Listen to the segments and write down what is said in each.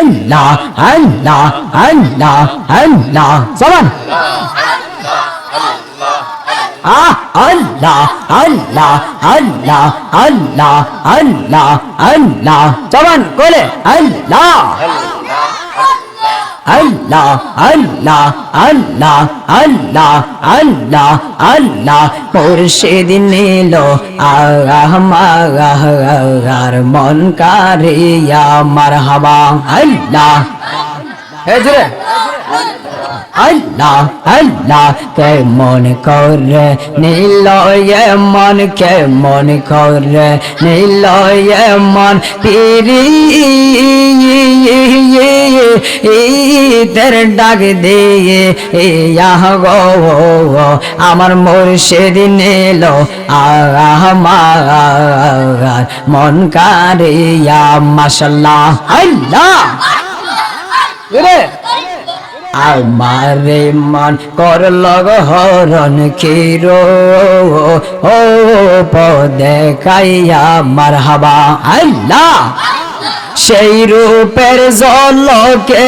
আল্লাহ আল্লাহ আল্লাহ আল্লাহ। জবান। আহ, আল্লাহ আল্লাহ আল্লাহ আল্লাহ আল্লাহ আল্লাহ। জবান, কোলে। আল্লাহ। আল্লাহ আল্লাহ আল্লাহ আল্লাহ আল্লাহ আল্লাহ। মুর্শিদ নিল আর মন কারিয়া মারহাবা। আল্লাহ। এ জোরে আল্লাহ আল্লাহ কে মন করে? নীল মন কে মন করে? নীল মন পিরি ঈদের ডাক দিয়ে ইয়া গো আমার মুর্শিদ নিল আমার মন কারিয়া মাশাল্লাহ আল্লাহ! আমারে কর লগ হরণ ক্ষীরো ও পদে কাইয়া মারহাবা। আল্লাহ! সেই রূপের জলকে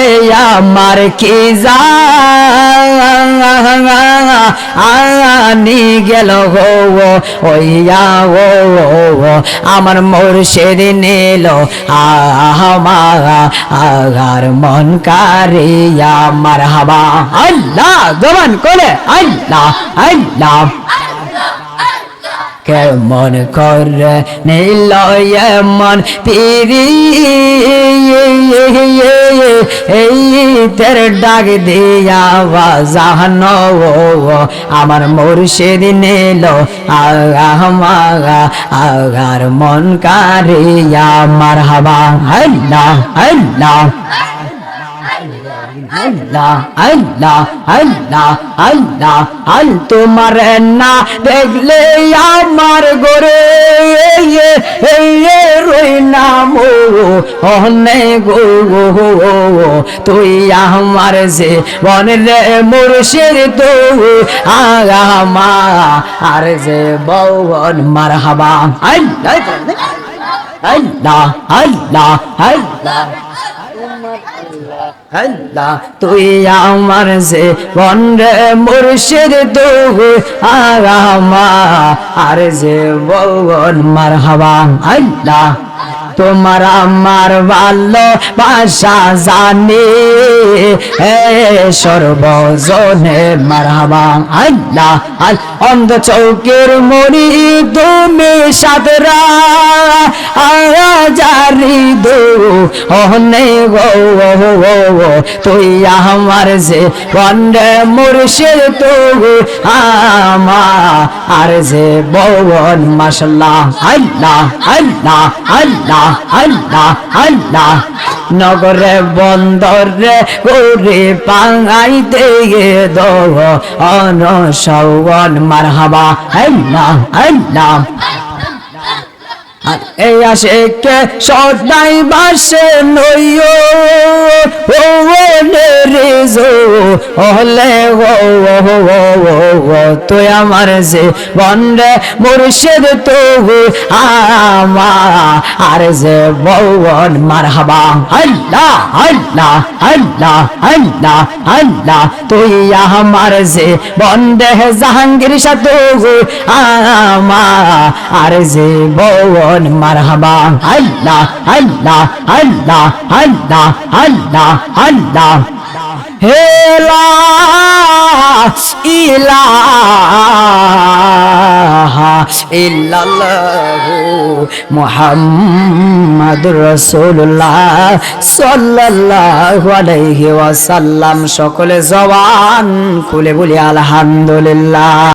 আমার কি আনি গেল গো ওইয়া ও আমার মোর্শেদ নিল আমার মন কারিয়া। মার হাবা আল্লাহ, জবান করে আল্লাহ আল্লাহ। কেমন করে নীল মন পিরি তের ডাক দিয়া বাজান আমার মুর্শিদ নিল আগা আগার মন কারিয়া মার হাবা আল্লাহ আল্লাহ। আল্লাহ আল্লাহ আল্লাহ আল্লাহ, আল তোমার না দেখলে আমার গোরে রই নাম তুই আমার যে বনরে মুর্শিদ, তো আগা আর যে বৌন মার হাবা আল্লাহ আল্লাহ আল্লাহ আল্লাহ আল্লাহ। তুই আমার যে বন্ধে মুর্শিদ তু আমার আর যে বন মার হবা আল্লাহ। তোমার আমার ভালো ভাষা জানি সর্বজনে মারহাবা আল্লাহ আল অন্ধ চৌকের মরি তুমি সাদরা জারি দো অহনে গো তুই আমার যে বন্ডে মুর্শিদ, তো আমা আর যে বন মাসাল্লাহ আল্লাহ আল্লাহ আল্লাহ। আল্লাহ আল্লাহ। নগরে, বন্দরে গরে পাঙাইতে দো অন সৌগন মারহাবা। আল্লাহ আল্লাহ। আর এই আশেকে সদাই বাসে নইও। ও রে জো। ও তুই আমার যে বন্ডে মুর্শিদ তো আর যে বৌন মারহাবা। আল্লাহ আল্লাহ আল্লাহ আল্লাহ আল্লাহ, তুই আমার যে বন্ডে জাহাঙ্গীর সাথে আর যে বৌন মারহাবা। আল্লাহ আল্লাহ আল্লাহ আল্লাহ আল্লাহ আল্লাহ। হেলা ইলাহা ইল্লাল্লাহু মুহাম্মাদুর সকলে জবান খুলে বলি আলহামদুলিল্লাহ।